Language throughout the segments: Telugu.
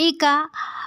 ఇక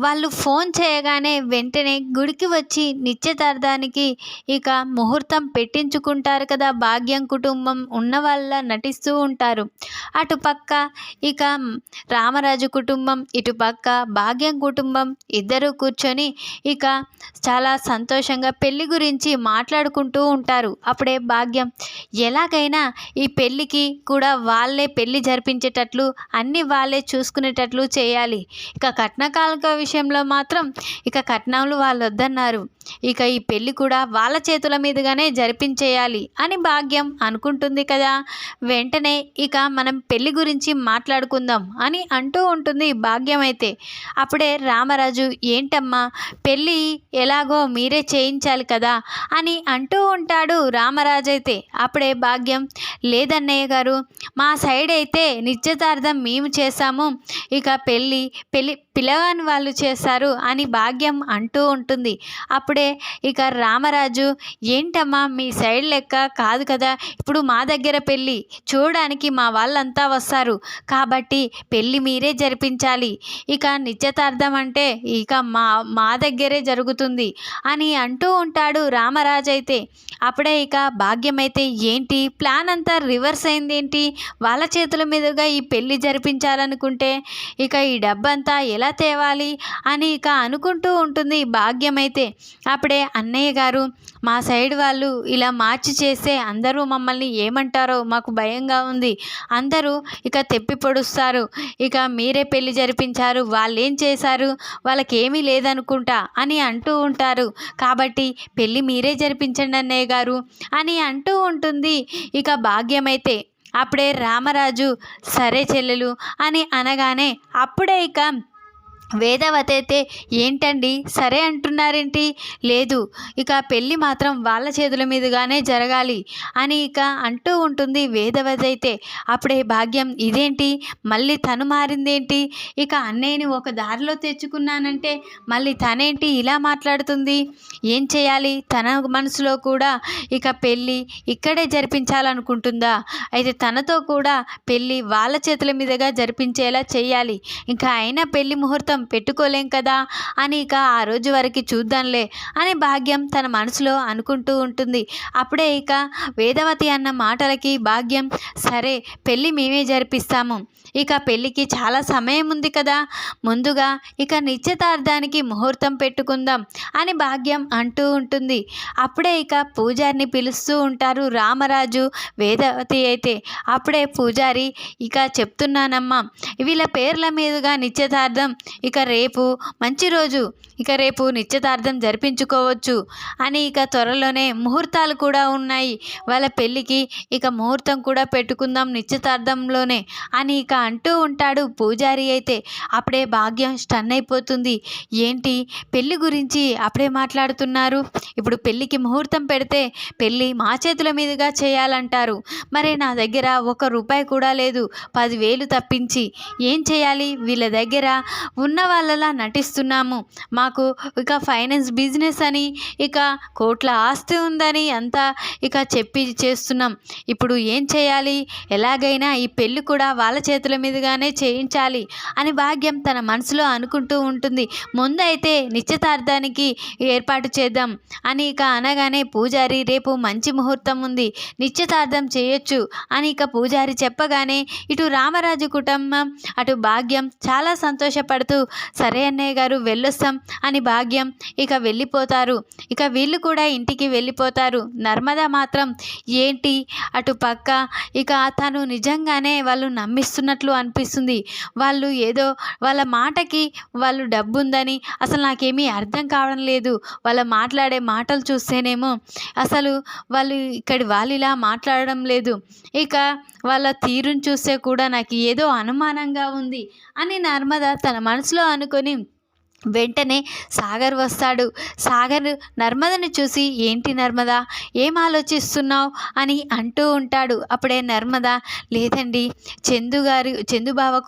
వాళ్ళు ఫోన్ చేయగానే వెంటనే గుడికి వచ్చి నిశ్చితార్థానికి ఇక ముహూర్తం పెట్టించుకుంటారు కదా. భాగ్యం కుటుంబం ఉన్న వాళ్ళ నటిస్తూ ఉంటారు. అటుపక్క ఇక రామరాజు కుటుంబం ఇటుపక్క భాగ్యం కుటుంబం ఇద్దరు కూర్చొని ఇక చాలా సంతోషంగా పెళ్ళి గురించి మాట్లాడుకుంటూ ఉంటారు. అప్పుడే భాగ్యం ఎలాగైనా ఈ పెళ్ళికి కూడా వాళ్ళే పెళ్ళి జరిపించేటట్లు అన్ని వాళ్ళే చూసుకునేటట్లు చేయాలి. ఇక కట్నకాలక విషయంలో మాత్రం ఇక కట్నాలు వాళ్ళు వద్దన్నారు ఇక ఈ పెళ్ళి కూడా వాళ్ళ చేతుల మీదుగానే జరిపించేయాలి అని భాగ్యం అనుకుంటుంది కదా. వెంటనే ఇక మనం పెళ్ళి గురించి మాట్లాడుకుందాం అని అంటూ ఉంటుంది భాగ్యం అయితే. అప్పుడే రామరాజు ఏంటమ్మా పెళ్ళి ఎలాగో మీరే చేయించాలి కదా అని అంటూ ఉంటాడు రామరాజు అయితే. అప్పుడే భాగ్యం లేదన్నయ్య గారు మా సైడ్ అయితే నిశ్చితార్థం మేము చేశాము. ఇక పెళ్ళి పెళ్ళి పిలవని వాళ్ళు చేశారు అని భాగ్యం అంటూ ఉంటుంది. అప్పుడే ఇక రామరాజు ఏంటమ్మా మీ సైడ్ లెక్క కాదు కదా ఇప్పుడు మా దగ్గర పెళ్ళి చూడడానికి మా వాళ్ళంతా వస్తారు. కాబట్టి పెళ్ళి మీరే జరిపించాలి. ఇక నిశ్చితార్థం అంటే ఇక మా మా దగ్గరే జరుగుతుంది అని అంటూ ఉంటాడు రామరాజు అయితే. అప్పుడే ఇక భాగ్యం అయితే ఏంటి? ప్లాన్ అంతా రివర్స్ అయింది ఏంటి వాళ్ళ చేతుల మీదుగా ఈ పెళ్ళి జరిపించాలనుకుంటే ఇక ఈ డబ్బంతా ఎలా తేవాలి అని ఇక అనుకుంటూ ఉంటుంది భాగ్యం అయితే అప్పుడే అన్నయ్య గారు మా సైడ్ వాళ్ళు ఇలా మార్చి చేస్తే అందరూ మమ్మల్ని ఏమంటారో మాకు భయంగా ఉంది. అందరూ ఇక తెప్పి పొడుస్తారు. ఇక మీరే పెళ్ళి జరిపించారు వాళ్ళు ఏం చేశారు వాళ్ళకేమీ లేదనుకుంటా అని అంటూ ఉంటారు. కాబట్టి పెళ్ళి మీరే జరిపించండి అన్నయ్య గారు అని అంటూ ఉంటుంది. ఇక భాగ్యమైతే అప్పుడే రామరాజు సరే చెల్లెలు అని అనగానే అప్పుడే ఇక వేదవతి అయితే ఏంటండి? సరే అంటున్నారేంటి? లేదు ఇక పెళ్ళి మాత్రం వాళ్ళ చేతుల మీదుగానే జరగాలి అని ఇక అంటూ ఉంటుంది వేదవతి అయితే అప్పుడే భాగ్యం ఇదేంటి? మళ్ళీ తను మారిందేంటి? ఇక అన్నయ్యని ఒక దారిలో తెచ్చుకున్నానంటే మళ్ళీ తనేంటి ఇలా మాట్లాడుతుంది? ఏం చేయాలి? తన మనసులో కూడా ఇక పెళ్ళి ఇక్కడే జరిపించాలనుకుంటుందా? అయితే తనతో కూడా పెళ్ళి వాళ్ళ చేతుల మీదుగా జరిపించేలా చేయాలి. ఇంకా అయినా పెళ్ళి ముహూర్తం పెట్టుకోలేం కదా? అని ఇక ఆ రోజు వరకు చూద్దాంలే అని భాగ్యం తన మనసులో అనుకుంటూ ఉంటుంది. అప్పుడే ఇక వేదవతి అన్న మాటలకి భాగ్యం సరే పెళ్ళి మేమే జరిపిస్తాము. ఇక పెళ్ళికి చాలా సమయం ఉంది కదా? ముందుగా ఇక నిశ్చితార్థానికి ముహూర్తం పెట్టుకుందాం అని భాగ్యం అంటూ ఉంటుంది. అప్పుడే ఇక పూజారిని పిలుస్తూ ఉంటారు రామరాజు వేదవతి అయితే. అప్పుడే పూజారి ఇక చెప్తున్నానమ్మా వీళ్ళ పేర్ల మీదుగా నిశ్చితార్థం ఇక రేపు మంచి రోజు. ఇక రేపు నిశ్చితార్థం జరిపించుకోవచ్చు. అని ఇక త్వరలోనే ముహూర్తాలు కూడా ఉన్నాయి. వాళ్ళ పెళ్ళికి ఇక ముహూర్తం కూడా పెట్టుకుందాం నిశ్చితార్థంలోనే అని ఇక అంటూ ఉంటాడు పూజారి అయితే. అప్పుడే భాగ్యం స్టన్ అయిపోతుంది. ఏంటి? పెళ్ళి గురించి అప్పుడే మాట్లాడుతున్నారు. ఇప్పుడు పెళ్ళికి ముహూర్తం పెడితే పెళ్ళి మా చేతుల మీదుగా చేయాలంటారు. మరి నా దగ్గర ఒక రూపాయి కూడా లేదు. పదివేలు తప్పించి ఏం చేయాలి? వీళ్ళ దగ్గర ఉన్న ఉన్న వాళ్ళలా నటిస్తున్నాము. మాకు ఇక ఫైనాన్స్ బిజినెస్ అని ఇక కోట్ల ఆస్తి ఉందని అంతా ఇక చెప్పి చేస్తున్నాం. ఇప్పుడు ఏం చేయాలి? ఎలాగైనా ఈ పెళ్ళి కూడా వాళ్ళ చేతుల మీదుగానే చేయించాలి అని భాగ్యం తన మనసులో అనుకుంటూ ఉంటుంది. ముందైతే నిశ్చితార్థానికి ఏర్పాటు చేద్దాం అని ఇక అనగానే పూజారి రేపు మంచి ముహూర్తం ఉంది నిశ్చితార్థం చేయొచ్చు అని ఇక పూజారి చెప్పగానే ఇటు రామరాజు కుటుంబం అటు భాగ్యం చాలా సంతోషపడుతూ సరే అన్నయ్య గారు వెళ్ళొస్తాం అని భాగ్యం. ఇక వెళ్ళిపోతారు. ఇక వీళ్ళు కూడా ఇంటికి వెళ్ళిపోతారు. నర్మద మాత్రం ఏంటి? అటు పక్క? ఇక తను నిజంగానే వాళ్ళు నమ్మిస్తున్నట్లు అనిపిస్తుంది. వాళ్ళు ఏదో వాళ్ళ మాటకి వాళ్ళు డబ్బు ఉందని అసలు నాకేమీ అర్థం కావడం లేదు. వాళ్ళ మాట్లాడే మాటలు చూస్తేనేమో అసలు వాళ్ళు ఇక్కడి వాళ్ళు ఇలా మాట్లాడడం లేదు. ఇక వాళ్ళ తీరును చూస్తే కూడా నాకు ఏదో అనుమానంగా ఉంది అని నర్మద తన మనసులో అనుకొని వెంటనే సాగర్ వస్తాడు. సాగర్ నర్మదని చూసి ఏంటి నర్మద? ఏం ఆలోచిస్తున్నావు? అని అంటూ ఉంటాడు. అప్పుడే నర్మద లేదండి చందు గారి చందు బావ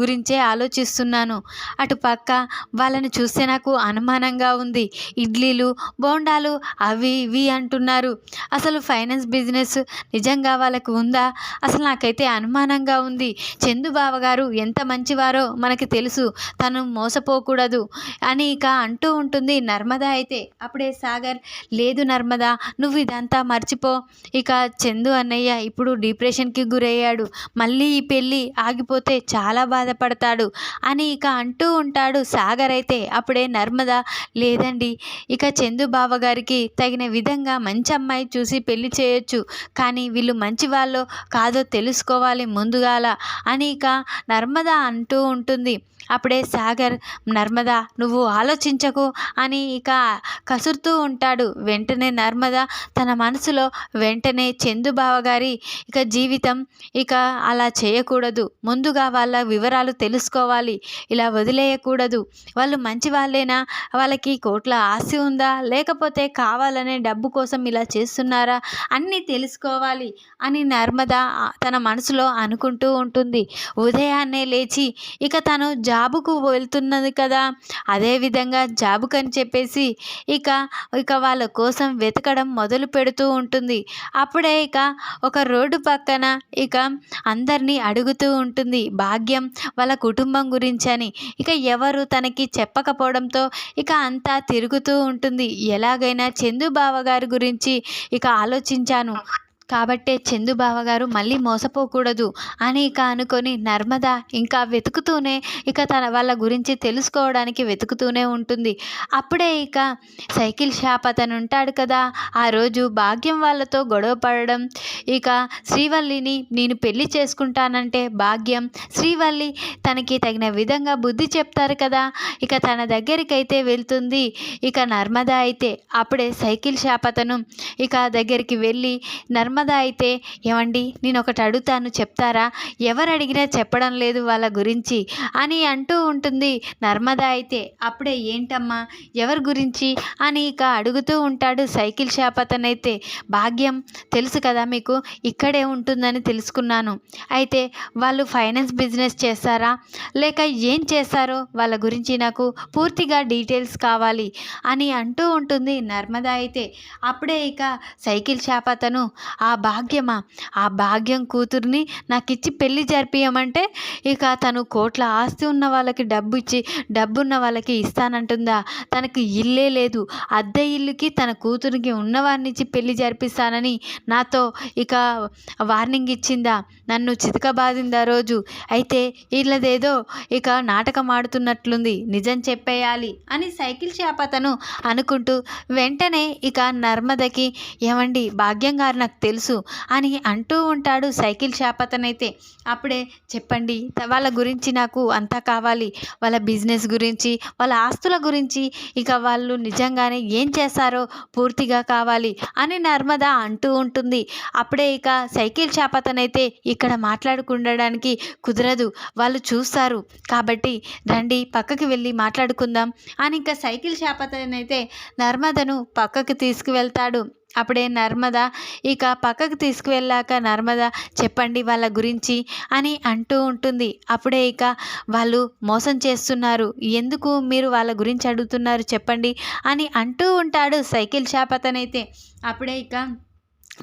గురించే ఆలోచిస్తున్నాను. అటు పక్క వాళ్ళని చూస్తే నాకు అనుమానంగా ఉంది. ఇడ్లీలు బోండాలు అవి ఇవి అంటున్నారు. అసలు ఫైనాన్స్ బిజినెస్ నిజంగా వాళ్ళకు ఉందా? అసలు నాకైతే అనుమానంగా ఉంది. చందు బావగారు ఎంత మంచివారో మనకి తెలుసు. తను మోసపోకూడదు. అని ఇక అంటూ ఉంటుంది నర్మదా అయితే. అప్పుడే సాగర్ లేదు నర్మదా నువ్వు ఇదంతా మర్చిపో. ఇక చందు అన్నయ్య ఇప్పుడు డిప్రెషన్కి గురయ్యాడు. మళ్ళీ ఈ పెళ్ళి ఆగిపోతే చాలా బాధపడతాడు అని ఇక అంటూ ఉంటాడు సాగర్ అయితే. అప్పుడే నర్మద లేదండి ఇక చందు బావ గారికి తగిన విధంగా మంచి అమ్మాయి చూసి పెళ్ళి చేయొచ్చు. కానీ వీళ్ళు మంచి వాళ్ళో కాదో తెలుసుకోవాలి ముందుగాల అని ఇక నర్మద అంటూ ఉంటుంది. అప్పుడే సాగర్ నర్మద నువ్వు ఆలోచించకు అని ఇక కసురుతూ ఉంటాడు. వెంటనే నర్మద తన మనసులో వెంటనే చందుబావ గారి ఇక జీవితం ఇక అలా చేయకూడదు. ముందుగా వాళ్ళ వివరాలు తెలుసుకోవాలి. ఇలా వదిలేయకూడదు. వాళ్ళు మంచి వాళ్ళేనా? వాళ్ళకి కోట్ల ఆస్తి ఉందా? లేకపోతే కావాలనే డబ్బు కోసం ఇలా చేస్తున్నారా? అన్నీ తెలుసుకోవాలి అని నర్మద తన మనసులో అనుకుంటూ ఉంటుంది. ఉదయాన్నే లేచి ఇక తను జాబుకు వెళ్తున్నది కదా? అదేవిధంగా జాబుకు అని చెప్పేసి ఇక ఇక వాళ్ళ కోసం వెతకడం మొదలు పెడుతూ ఉంటుంది. అప్పుడే ఇక ఒక రోడ్డు పక్కన ఇక అందరినీ అడుగుతూ ఉంటుంది. భాగ్యం వాళ్ళ కుటుంబం గురించి అని. ఇక ఎవరు తనకి చెప్పకపోవడంతో ఇక అంతా తిరుగుతూ ఉంటుంది. ఎలాగైనా చందు బావగారి గురించి ఇక ఆలోచించాను. కాబట్టే చందు బావగారు మళ్ళీ మోసపోకూడదు అని ఇక అనుకొని నర్మద ఇంకా వెతుకుతూనే ఇక తన వాళ్ళ గురించి తెలుసుకోవడానికి వెతుకుతూనే ఉంటుంది. అప్పుడే ఇక సైకిల్ షాప్ అతను ఉంటాడు కదా ఆ రోజు భాగ్యం వాళ్ళతో గొడవ పడడం. ఇక శ్రీవల్లిని నేను పెళ్ళి చేసుకుంటానంటే భాగ్యం. శ్రీవల్లి తనకి తగిన విధంగా బుద్ధి చెప్తారు కదా ఇక తన దగ్గరికి అయితే వెళ్తుంది. ఇక నర్మద అయితే అప్పుడే సైకిల్ షాప్ అతను ఇక దగ్గరికి వెళ్ళి నర్మ నర్మద అయితే? ఏమండి? నేను ఒకటి అడుగుతాను చెప్తారా? ఎవరు అడిగినా చెప్పడం లేదు వాళ్ళ గురించి అని అంటూ ఉంటుంది. నర్మద అయితే అప్పుడే ఏంటమ్మా? ఎవరి గురించి? అని ఇక అడుగుతూ ఉంటాడు సైకిల్ షాప్ అతనైతే. భాగ్యం తెలుసు కదా మీకు? ఇక్కడే ఉంటుందని తెలుసుకున్నాను. అయితే వాళ్ళు ఫైనాన్స్ బిజినెస్ చేస్తారా? లేక ఏం చేస్తారో వాళ్ళ గురించి నాకు పూర్తిగా డీటెయిల్స్ కావాలి అని అంటూ ఉంటుంది నర్మద అయితే. అప్పుడే ఇక సైకిల్ షాప్ అతను ఆ ఆ భాగ్యమా? ఆ భాగ్యం కూతుర్ని నాకు ఇచ్చి పెళ్ళి జరిపియమంటే ఇక తను కోట్ల ఆస్తి ఉన్న వాళ్ళకి డబ్బు ఇచ్చి డబ్బు ఉన్న వాళ్ళకి ఇస్తానంటుందా? తనకు ఇల్లే లేదు. అద్దె ఇల్లుకి తన కూతురికి ఉన్నవారిని ఇచ్చి పెళ్ళి జరిపిస్తానని నాతో ఇక వార్నింగ్ ఇచ్చిందా నన్ను చితకబాదిందా రోజు? అయితే వీళ్ళదేదో ఇక నాటకం ఆడుతున్నట్లుంది నిజం చెప్పేయాలి అని సైకిల్ షాప్ అతను అనుకుంటూ వెంటనే ఇక నర్మదకి ఏమండి భాగ్యం గారు నాకు తెలుసు. అని అంటూ ఉంటాడు సైకిల్ షాప్ అతనైతే అప్పుడే చెప్పండి వాళ్ళ గురించి నాకు అంతా కావాలి. వాళ్ళ బిజినెస్ గురించి వాళ్ళ ఆస్తుల గురించి. ఇక వాళ్ళు నిజంగానే ఏం చేస్తారో పూర్తిగా కావాలి అని నర్మద అంటూ ఉంటుంది. అప్పుడే ఇక సైకిల్ షాప్ అతనైతే ఇక్కడ మాట్లాడుకుండడానికి కుదరదు. వాళ్ళు చూస్తారు. కాబట్టి రండి పక్కకి వెళ్ళి మాట్లాడుకుందాం అని ఇంకా సైకిల్ షాప్ అతనైతే నర్మదను పక్కకు తీసుకువెళ్తాడు. అప్పుడే నర్మద ఇక పక్కకు తీసుకువెళ్ళాక నర్మద చెప్పండి వాళ్ళ గురించి అని అంటూ ఉంటుంది. అప్పుడే ఇక వాళ్ళు మోసం చేస్తున్నారు. ఎందుకు మీరు వాళ్ళ గురించి అడుగుతున్నారు చెప్పండి అని అంటూ ఉంటాడు సైకిల్ షాప్ అతనైతే. అప్పుడే ఇక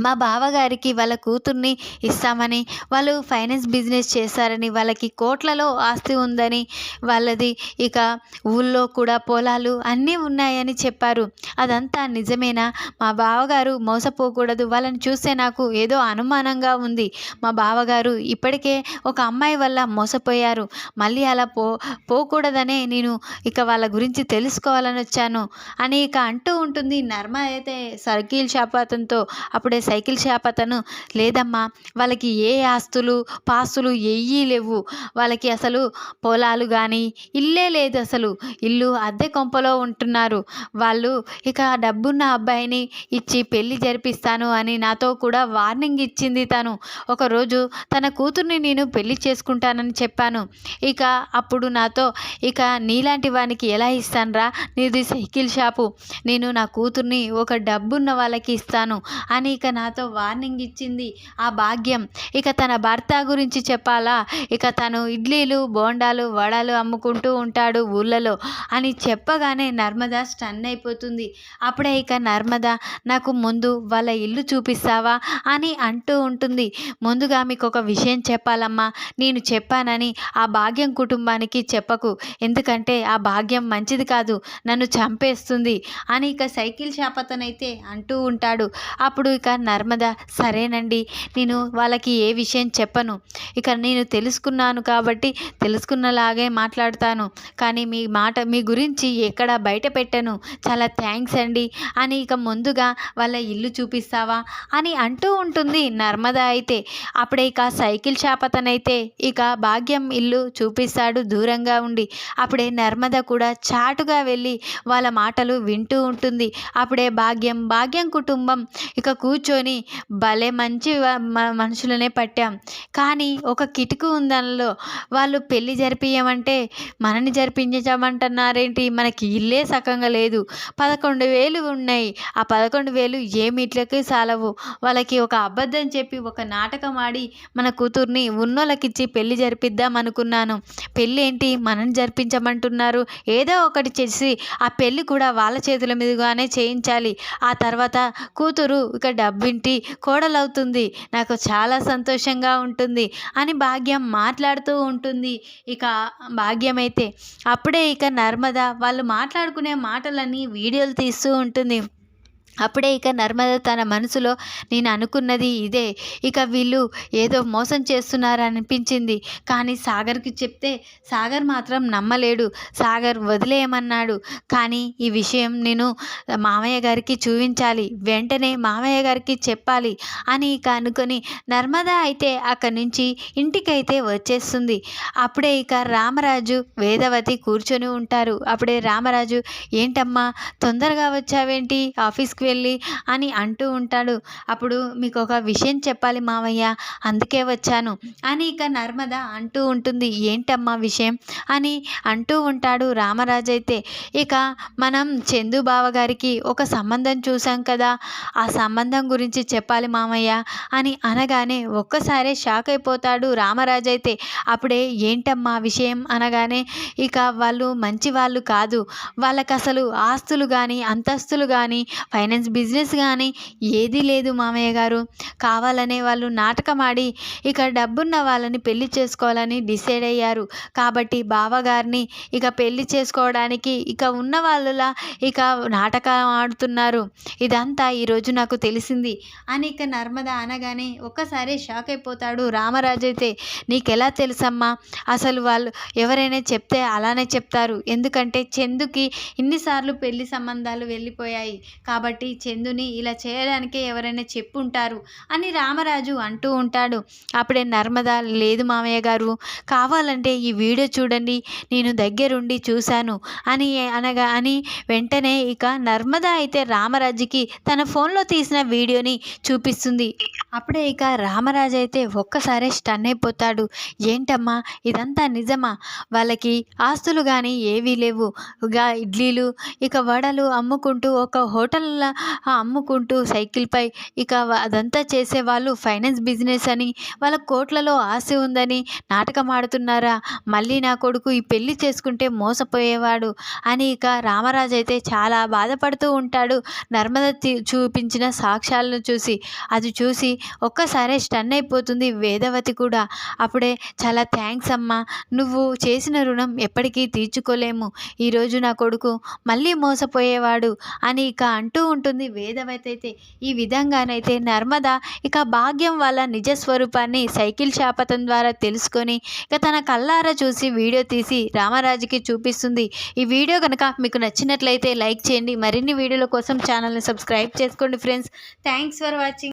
మా బావగారికి వాళ్ళ కూతుర్ని ఇస్తామని వాళ్ళు ఫైనాన్స్ బిజినెస్ చేశారని వాళ్ళకి కోట్లలో ఆస్తి ఉందని వాళ్ళది ఇక ఊళ్ళో కూడా పొలాలు అన్నీ ఉన్నాయని చెప్పారు. అదంతా నిజమేనా? మా బావగారు మోసపోకూడదు. వాళ్ళని చూస్తే నాకు ఏదో అనుమానంగా ఉంది. మా బావగారు ఇప్పటికే ఒక అమ్మాయి వల్ల మోసపోయారు. మళ్ళీ అలా పో పోకూడదనే నేను ఇక వాళ్ళ గురించి తెలుసుకోవాలని వచ్చాను అని ఇక అంటూ ఉంటుంది. నర్మ అయితే సర్కిల్ షాప్ అతనితో అప్పుడే సైకిల్ షాప్ అతను. లేదమ్మా వాళ్ళకి ఏ ఆస్తులు పాస్తులు ఏయీ లేవు. వాళ్ళకి అసలు పొలాలు కానీ ఇల్లే లేదు అసలు. ఇల్లు అద్దె కొంపలో ఉంటున్నారు. వాళ్ళు ఇక డబ్బున్న అబ్బాయిని ఇచ్చి పెళ్ళి జరిపిస్తాను అని నాతో కూడా వార్నింగ్ ఇచ్చింది తను. ఒకరోజు తన కూతుర్ని నేను పెళ్ళి చేసుకుంటానని చెప్పాను. ఇక అప్పుడు నాతో ఇక నీలాంటి వానికి ఎలా ఇస్తానరా? నీది సైకిల్ షాపు. నేను నా కూతుర్ని ఒక డబ్బున్న వాళ్ళకి ఇస్తాను అని ఇక నాతో వార్నింగ్ ఇచ్చింది. ఆ భాగ్యం. ఇక తన భర్త గురించి చెప్పాలా? ఇక తను ఇడ్లీలు బోండాలు వడలు అమ్ముకుంటూ ఉంటాడు ఊళ్ళలో అని చెప్పగానే నర్మద స్టన్ అయిపోతుంది. అప్పుడే ఇక నర్మద నాకు ముందు వాళ్ళ ఇల్లు చూపిస్తావా? అని అంటూ ఉంటుంది. ముందుగా మీకు ఒక విషయం చెప్పాలమ్మా. నేను చెప్పానని ఆ భాగ్యం కుటుంబానికి చెప్పకు. ఎందుకంటే ఆ భాగ్యం మంచిది కాదు. నన్ను చంపేస్తుంది అని ఇక సైకిల్ షాప్ అతనైతే అంటూ ఉంటాడు. అప్పుడు ఇక నర్మద సరేనండి. నేను వాళ్ళకి ఏ విషయం చెప్పను. ఇక నేను తెలుసుకున్నాను కాబట్టి తెలుసుకున్నలాగే మాట్లాడతాను. కానీ మీ మాట మీ గురించి ఎక్కడ బయట పెట్టను. చాలా థ్యాంక్స్ అండి. అని ఇక ముందుగా వాళ్ళ ఇల్లు చూపిస్తావా? అని అంటూ ఉంటుంది నర్మద అయితే. అప్పుడే ఇక సైకిల్ షాపతనైతే ఇక భాగ్యం ఇల్లు చూపిస్తాడు దూరంగా ఉండి. అప్పుడే నర్మద కూడా చాటుగా వెళ్ళి వాళ్ళ మాటలు వింటూ ఉంటుంది. అప్పుడే భాగ్యం భాగ్యం కుటుంబం ఇక కూర్చొని భలే మంచి మనుషులనే పట్టాం. కానీ ఒక కిటుకు ఉందనలో వాళ్ళు పెళ్ళి జరిపించమంటే మనని జరిపించమంటున్నారేంటి మనకి ఇల్లే సకంగా లేదు. పదకొండు వేలు ఉన్నాయి. ఆ పదకొండు వేలు ఏమిట్లకి సాలవు? వాళ్ళకి ఒక అబద్ధం చెప్పి ఒక నాటకం ఆడి మన కూతుర్ని ఉన్నోళ్ళకిచ్చి పెళ్ళి జరిపిద్దాం అనుకున్నాను. పెళ్ళి ఏంటి మనని జరిపించమంటున్నారు. ఏదో ఒకటి చేసి ఆ పెళ్ళి కూడా వాళ్ళ చేతుల మీదుగానే చేయించాలి. ఆ తర్వాత కూతురు ఇక డబ్బింటి కోడలవుతుంది నాకు చాలా సంతోషంగా ఉంటుంది అని భాగ్యం మాట్లాడుతూ ఉంటుంది. ఇక భాగ్యం అయితే అప్పుడే ఇక నర్మద వాళ్ళు మాట్లాడుకునే మాటలన్నీ వీడియోలు తీస్తూ ఉంటుంది. అప్పుడే ఇక నర్మద తన మనసులో నేను అనుకున్నది ఇదే. ఇక వీళ్ళు ఏదో మోసం చేస్తున్నారనిపించింది. కానీ సాగర్కి చెప్తే సాగర్ మాత్రం నమ్మలేడు. సాగర్ వదిలేయమన్నాడు. కానీ ఈ విషయం నేను మామయ్య గారికి చూపించాలి. వెంటనే మామయ్య గారికి చెప్పాలి అని ఇక అనుకొని నర్మద అయితే అక్కడి నుంచి ఇంటికైతే వచ్చేస్తుంది. అప్పుడే ఇక రామరాజు వేదవతి కూర్చొని ఉంటారు. అప్పుడే రామరాజు ఏంటమ్మా తొందరగా వచ్చావేంటి? ఆఫీస్కి వెళ్ళి అని అంటూ ఉంటాడు. అప్పుడు మీకు ఒక విషయం చెప్పాలి మావయ్య అందుకే వచ్చాను అని ఇక నర్మద అంటూ ఉంటుంది. ఏంటమ్మా విషయం? అని అంటూ ఉంటాడు రామరాజు అయితే. ఇక మనం చందు బావగారికి ఒక సంబంధం చూసాం కదా ఆ సంబంధం గురించి చెప్పాలి మామయ్య అని అనగానే ఒక్కసారే షాక్ అయిపోతాడు రామరాజు అయితే. అప్పుడే ఏంటమ్మా విషయం? అనగానే ఇక వాళ్ళు మంచి వాళ్ళు కాదు. వాళ్ళకి అసలు ఆస్తులు కానీ అంతస్తులు కానీ ఫైనాన్స్ బిజినెస్ కానీ ఏదీ లేదు మామయ్య గారు. కావాలనే వాళ్ళు నాటకం ఆడి ఇక డబ్బున్న వాళ్ళని పెళ్ళి చేసుకోవాలని డిసైడ్ అయ్యారు. కాబట్టి బావగారిని ఇక పెళ్ళి చేసుకోవడానికి ఇక ఉన్న వాళ్ళలా ఇక నాటకం ఆడుతున్నారు. ఇదంతా ఈరోజు నాకు తెలిసింది. అని ఇక నర్మద అనగానే ఒక్కసారి షాక్ అయిపోతాడు రామరాజు అయితే. నీకెలా తెలుసమ్మా? అసలు వాళ్ళు ఎవరైనా చెప్తే అలానే చెప్తారు. ఎందుకంటే చందుకి ఇన్నిసార్లు పెళ్ళి సంబంధాలు వెళ్ళిపోయాయి. కాబట్టి చందుని ఇలా చేయడానికే ఎవరైనా చెప్పుంటారు అని రామరాజు అంటూ ఉంటాడు. అప్పుడే నర్మద లేదు మామయ్య గారు కావాలంటే ఈ వీడియో చూడండి నేను దగ్గరుండి చూశాను అని అనగా అని వెంటనే ఇక నర్మద అయితే రామరాజుకి తన ఫోన్లో తీసిన వీడియోని చూపిస్తుంది. అప్పుడే ఇక రామరాజు అయితే ఒక్కసారే స్టన్ అయిపోతాడు. ఏంటమ్మా ఇదంతా నిజమా? వాళ్ళకి ఆస్తులు కానీ ఏవీ లేవు. ఇక ఇడ్లీలు ఇక వడలు అమ్ముకుంటూ ఒక హోటల్ అమ్ముకుంటూ సైకిల్పై ఇక అదంతా చేసేవాళ్ళు ఫైనాన్స్ బిజినెస్ అని వాళ్ళ కోట్లలో ఆశ ఉందని నాటకం ఆడుతున్నారా? మళ్ళీ నా కొడుకు ఈ పెళ్ళి చేసుకుంటే మోసపోయేవాడు అని ఇక రామరాజు అయితే చాలా బాధపడుతూ ఉంటాడు. నర్మద చూపించిన సాక్ష్యాలను చూసి అది చూసి ఒక్కసారే స్టన్ అయిపోతుంది వేదవతి కూడా. అప్పుడే చాలా థ్యాంక్స్ అమ్మా నువ్వు చేసిన రుణం ఎప్పటికీ తీర్చుకోలేము. ఈరోజు నా కొడుకు మళ్ళీ మోసపోయేవాడు అని ఇక అంటూ ఉంటుంది. వేదవతైతే అయితే ఈ విధంగానైతే నర్మద ఇక భాగ్యం వాళ్ళ నిజ స్వరూపాన్ని సైకిల్ శాపతం ద్వారా తెలుసుకొని ఇక తన కళ్ళారా చూసి వీడియో తీసి రామరాజుకి చూపిస్తుంది. ఈ వీడియో కనుక మీకు నచ్చినట్లయితే లైక్ చేయండి. మరిన్ని వీడియోల కోసం ఛానల్ని సబ్స్క్రైబ్ చేసుకోండి ఫ్రెండ్స్. Thanks for watching.